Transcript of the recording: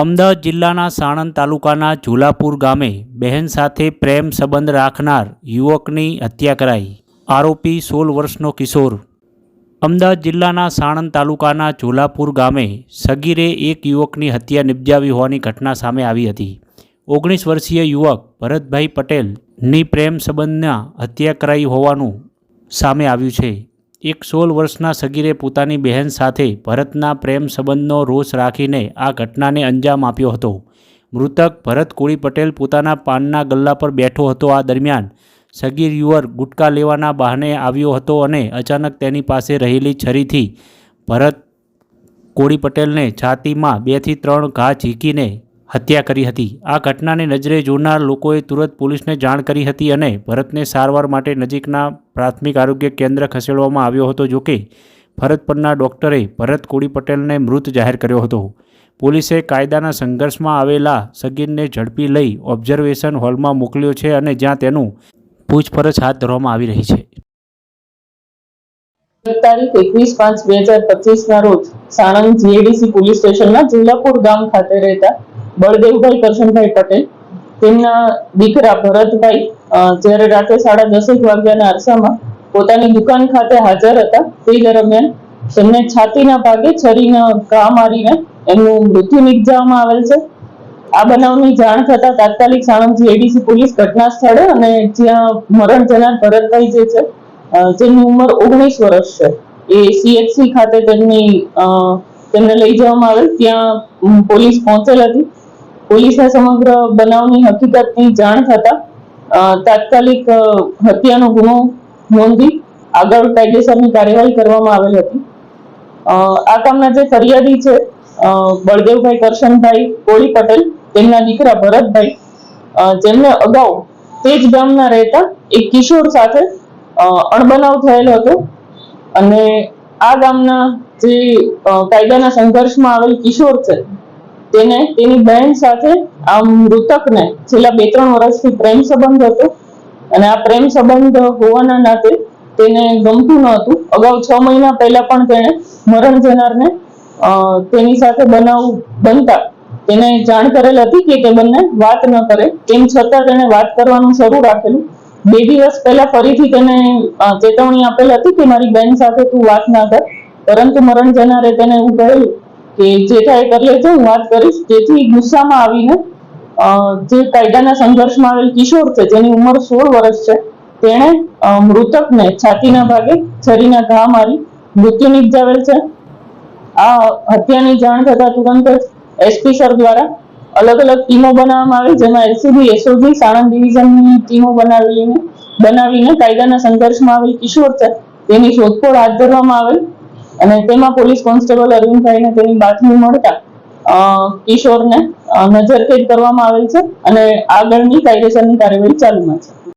અમદાવાદ જિલ્લાના સાણંદ તાલુકાના ઝુલાપુર ગામે બહેન સાથે પ્રેમ સંબંધ રાખનાર યુવકની હત્યા કરાઈ. આરોપી સોળ વર્ષનો કિશોર. અમદાવાદ જિલ્લાના સાણંદ તાલુકાના ઝુલાપુર ગામે સગીરે એક યુવકની હત્યા નિપજાવી હોવાની ઘટના સામે આવી હતી. ઓગણીસ વર્ષીય યુવક ભરતભાઈ પટેલની પ્રેમ સંબંધના હત્યા કરાઈ હોવાનું સામે આવ્યું છે. એક સોળ વર્ષના સગીરે પોતાની બહેન સાથે ભરતના પ્રેમ સંબંધનો રોષ રાખીને આ ઘટનાને અંજામ આપ્યો હતો. મૃતક ભરત કોળી પટેલ પોતાના પાનના ગલ્લા પર બેઠો હતો. આ દરમિયાન સગીર યુવક ગુટકા લેવાના બહાને આવ્યો હતો અને અચાનક તેની પાસે રહેલી છરીથી ભરત કોળી પટેલને છાતીમાં બેથી ત્રણ ઘા ઝીકીને હત્યા કરી હતી. આ ઘટનાને નજરે જોનાર લોકોએ તુરંત પોલીસને જાણ કરી હતી અને ભરતને સારવાર માટે નજીકના પ્રાથમિક આરોગ્ય કેન્દ્ર ખસેડવામાં આવ્યો હતો જોકે ફરજ પરના ડોક્ટરે ભરત કોળી પટેલને મૃત જાહેર કર્યો હતો. પોલીસે કાયદાના સંઘર્ષમાં આવેલા સગીરને ઝડપી લઈ ઓબ્ઝર્વેશન હોલમાં મોકલ્યો છે અને જ્યાં તેનું પૂછપરછ હાથ ધરવામાં આવી રહી છે. તારીખ એકવીસ પાંચ બે હજાર પચીસ ના રોજ સાણંદ જીએડીસી પોલીસ સ્ટેશનના ઝુલાપુર ગામ ખાતે રહેતા બળદેવભાઈ કરશનભાઈ પટેલ, તેમના દીકરા ભરતભાઈ જ્યારે રાતે સાડા દસેક વાગ્યાના અરસામાં પોતાની દુકાન ખાતે હાજર હતા, તે દરમિયાન તેમને છાતીના ભાગે છરીના ઘા મારીને એમનું મૃત્યુ નિપજાવવામાં આવેલ છે. આ બનાવની જાણ થતા તાત્કાલિક સાણંદજી એડીસી પોલીસ ઘટના સ્થળે અને જ્યાં મરણ જનાર ભરતભાઈ જે છે જેની ઉંમર ઓગણીસ વર્ષ છે, એ સીએચસી ખાતે તેમની તેમને લઈ જવામાં આવેલ, ત્યાં પોલીસ પહોંચેલ હતી. પોલીસને સમગ્ર બનાવની હકીકતની જાણ થતા તાત્કાલિક હત્યાનો ગુનો નોંધી આગળ કાયદેસરની કાર્યવાહી કરવામાં આવેલ હતી. આ કામના જે ફરિયાદી છે બળદેવભાઈ કરશનભાઈ કોળી પટેલ, તેમના દીકરા ભરતભાઈ જેમને અગાઉ તે જ ગામના રહેતા એક કિશોર સાથે અણબનાવ થયેલો હતો. અને આ ગામના જે કાયદાના સંઘર્ષમાં આવેલ કિશોર છે તેને તેની બહેન સાથે આ મૃતકને છેલ્લા બે ત્રણ વર્ષથી પ્રેમ સંબંધ હતો. અને આ પ્રેમ સંબંધ હોવાના નાતે તેને ગમતું ન હતું. અગાઉ છ મહિના પહેલા પણ તેણે મરણ જનારને તેની સાથે બનાવ બનતા તેને જાણ કરેલ હતી કે તે બંને વાત ન કરે. તેમ છતાં તેણે વાત કરવાનું શરૂ રાખેલું. બે દિવસ પહેલા ફરીથી તેને ચેતવણી આપેલ હતી કે મારી બેન સાથે તું વાત ના કર, પરંતુ મરણ જનારે તેને એવું કહેલું કે જે થાય કરી લેજે હું વાત કરીશ. જેથી ગુસ્સામાં આવીને જે કાયદાના સંઘર્ષમાં આવેલ કિશોર છે, જેની ઉંમર સોળ વર્ષ છે, તેણે મૃતકને છાતીના ભાગે છરીના ઘા મારી મૃત્યુ નિપજાવેલ છે. આ હત્યાની જાણ થતા તુરંત જ એસપી સર દ્વારા અલગ અલગ ટીમો બનાવવામાં આવી, જેમાં એલસીબી, એસઓજી, સાણંદ ડિવિઝનની ટીમો બનાવીને બનાવીને કાયદાના સંઘર્ષમાં આવેલ કિશોર છે, તેની શોધખોળ હાથ ધરવામાં આવેલ. અને તેમાં પોલીસ કોન્સ્ટેબલ અરવિંદભાઈને તેની બાતમી મળતા અ, કિશોરને અ, નજરકેદ કરવામાં આવેલ છે અને આગળની કાયદેસરની કાર્યવાહી ચાલુમાં છે.